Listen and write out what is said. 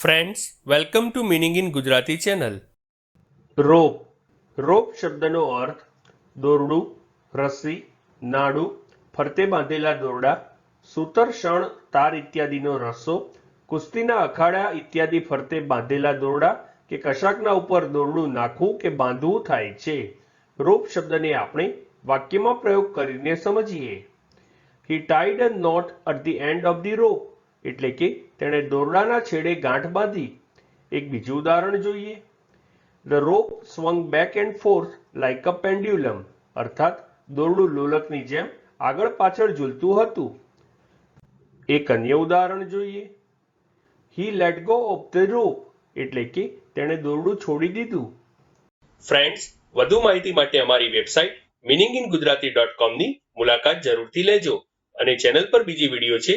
Friends welcome to meaning in Gujarati channel rope rope શબ્દનો અર્થ દોરડું, રસ્સી, નાડું, ફરતે બાંધેલા દોરડા, સૂતર શણ તાર ઇત્યાદિનો રસ્સો, કુસ્તીના અખાડા ઇત્યાદિ ફરતે બાંધેલા દોરડા કે કશાકના ઉપર દોરડું નાખવું કે બાંધવું થાય છે. રોપ શબ્દને આપણે વાક્યમાં પ્રયોગ કરીને સમજીએ. He tied a knot at the end of the rope એટલે કે તેણે દોરડાના છેડે ગાંઠ બાંધી એક બીજું ઉદાહરણ જોઈએ. The rope swung back and forth like a pendulum અર્થાત દોરડું લોલકની જેમ આગળ પાછળ ઝૂલતું હતું. એક અન્ય ઉદાહરણ જોઈએ. He let go of the rope એટલે કે તેણે દોરડું છોડી દીધું. ફ્રેન્ડ્સ વધુ માહિતી માટે અમારી website meaning in Gujarati dot કોમની મુલાકાત જરૂરથી લેજો અને ચેનલ પર બીજી વીડિયો છે